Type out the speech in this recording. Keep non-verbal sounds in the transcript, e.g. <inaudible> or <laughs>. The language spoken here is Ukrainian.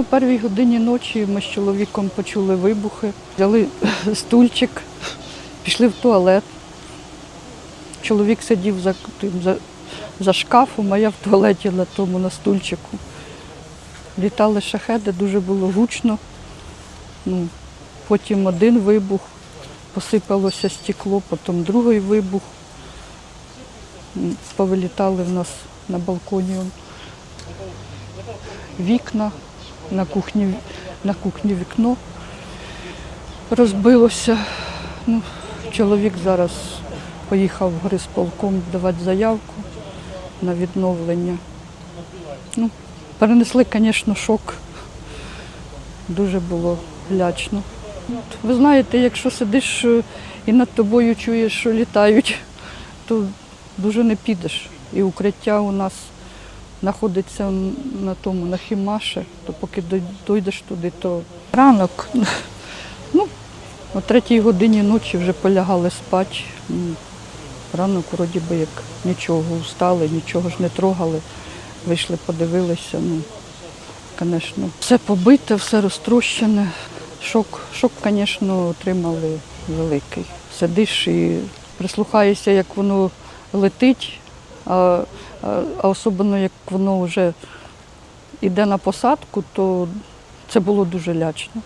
У першій годині ночі ми з чоловіком почули вибухи, взяли <laughs> стульчик, пішли в туалет. Чоловік сидів за, тим, за, за шкафом, а я в туалеті на тому на стульчику. Літали шахеди, дуже було гучно. Ну, потім один вибух, посипалося стекло, потім другий вибух. Повилітали в нас на балконі вікна, на кухні, на кухні вікно розбилося. Ну, чоловік зараз поїхав в грисполком давати заявку на відновлення. Ну, перенесли, звісно, шок. Дуже було лячно. Ви знаєте, якщо сидиш е, і над тобою чуєш, що літають, то дуже не підеш. І укриття у нас знаходиться на тому, на Хімаше, то поки дой- дойдеш туди, то ранок. <laughs> Ну, о третій годині ночі вже полягали спати. Ранок вроді би як нічого, устали, нічого ж не трогали. Вийшли, подивилися. Ну, звісно, все побите, все розтрощене. Шок, шок, звісно, отримали великий. Сидиш і прислухаєшся, як воно летить, а, а особливо як воно вже йде на посадку, то це було дуже лячно.